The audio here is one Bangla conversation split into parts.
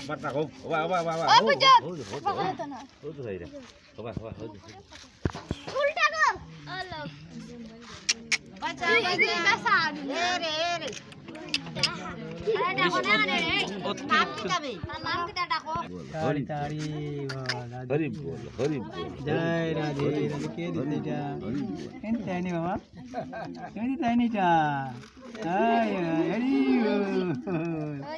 Apa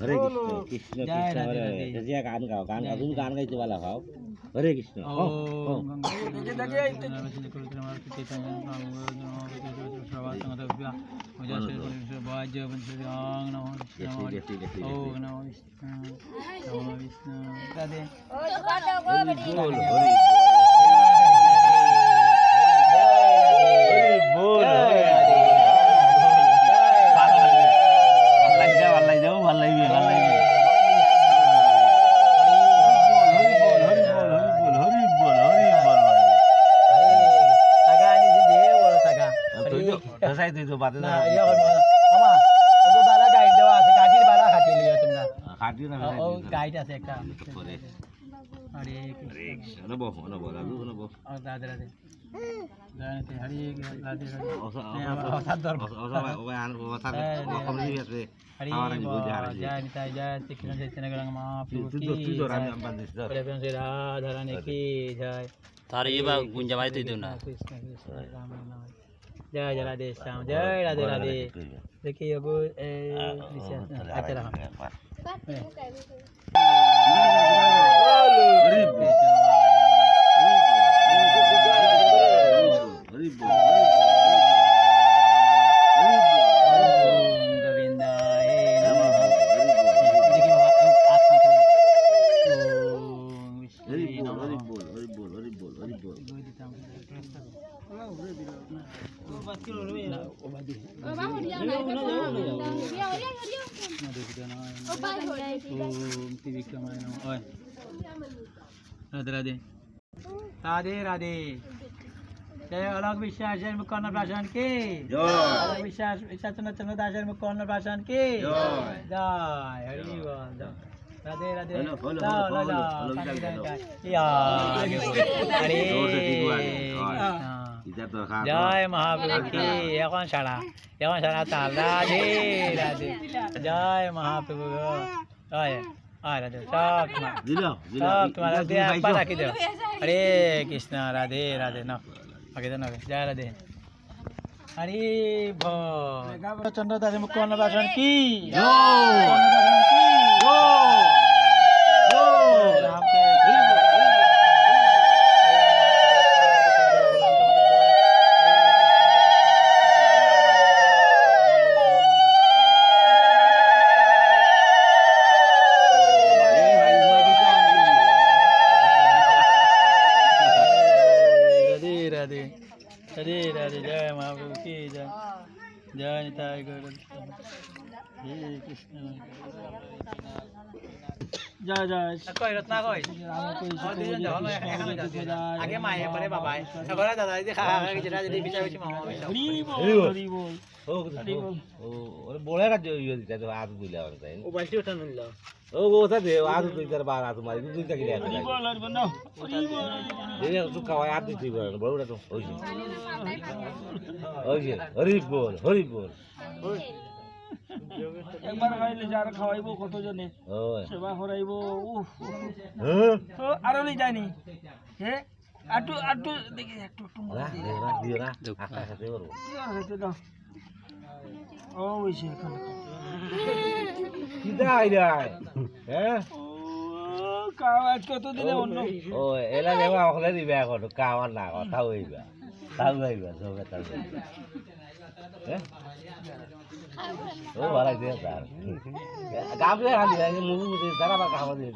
হরে কৃষ্ণ কৃষ্ণ কৃষ্ণ হরে রাধে। যে গান গাও গান গাও তুমি গান গাইতে ভালো খাও হরে কৃষ্ণ ও ও, ও। ঠিক আছে, ঠিক আছে, ঠিক আছে। ওই বাটা গো বেটি বল হরি বল হরি বল ভালো লাগবে ভালো লাগবে গাইড আছে একটা হরে হরে হরে কৃষ্ণ নব নব রাধু নব রাধে রাধে জয় রাধা শ্যাম জয় রাধে রাধে দেখি অগো আচ্ছা রাম হরি বল হরি বল হরি ওম গোবিন্দায় নমঃ দেখি বাবা ও আত্মা খোলা ওম হরি বিষ্ণু বল হরি নমঃ বল হরি বল হরি বল হরি বল বই দিতাম ও বাকি রবে না ও বাদি বাবা হরিয়া না হরিয়া হরিয়া হরিয়া মধুসূদনায় ও বাই হরিয়া ওম ত্রিবিক্রমায় নমঃ ওই রাধে রাধে রাধে রাধে জয় অলক বিশ্বাস জয় মুকর্ণ প্রাশন কি অলক বিশ্বাস ঈশ্বরচন্দ্র চন্দ্র দাসের মুকর্ণ প্রাশন কি জয়। জয় হরি বল জয়। রাধে রাধে হলো, জয় মহাপ্রভু কি এখন সারা এখন সারা তাল রাধে রাধে। জয় মহাপ্রভু। জয়। রাধে সব সব তোমার রাধে একবার রাখি দাও হরে কৃষ্ণ রাধে রাধে না তো জয় রাধে। হরি ভো চন্দ্র দাস মুখ্য বাসন কি? রাধে রাধে রাধে রাধে জয় মহাপ্রভু কি জয় জয় নিতাই গৌর হরে কৃষ্ণ জয় জয় কই রত্না কই? আগে মায়ে পরে বাবাই। এবারে দাদা দিদি খা খা যেটা যদি বিচার হচ্ছে মামা হরি বল ও ও ওরে বড় কাজ ইয়ে দিতে তো আজ দিলে আর তাই ও বালতি উঠান নিল। ও ওটা দে আজ দুই তার বার আজ মারি দুই তা গিলে আছে এই তো কাওয়াই আজ দিতে বড় বড়টা তো ওই যে ওই যে হরি বল হরি বল একবার খাইলে যার খাওয়াইবো কত জনে ওই সেবা করাইবো উফ তো আরও নেই যায়নি হে আটু আটু দেখি একটু একটু না না না ও ওইছে এখানে। কি দাই দাই হ্যাঁ ও কাজ কত দিনে অন্য ও এলা দেবা অকলে দিবে এখন। কামার না কথা হইবা। তাও হইবা সবে তাও ও ভালো দিয়ে কাম দিয়ে মুভি মুভি তারা বা কাম দিয়ে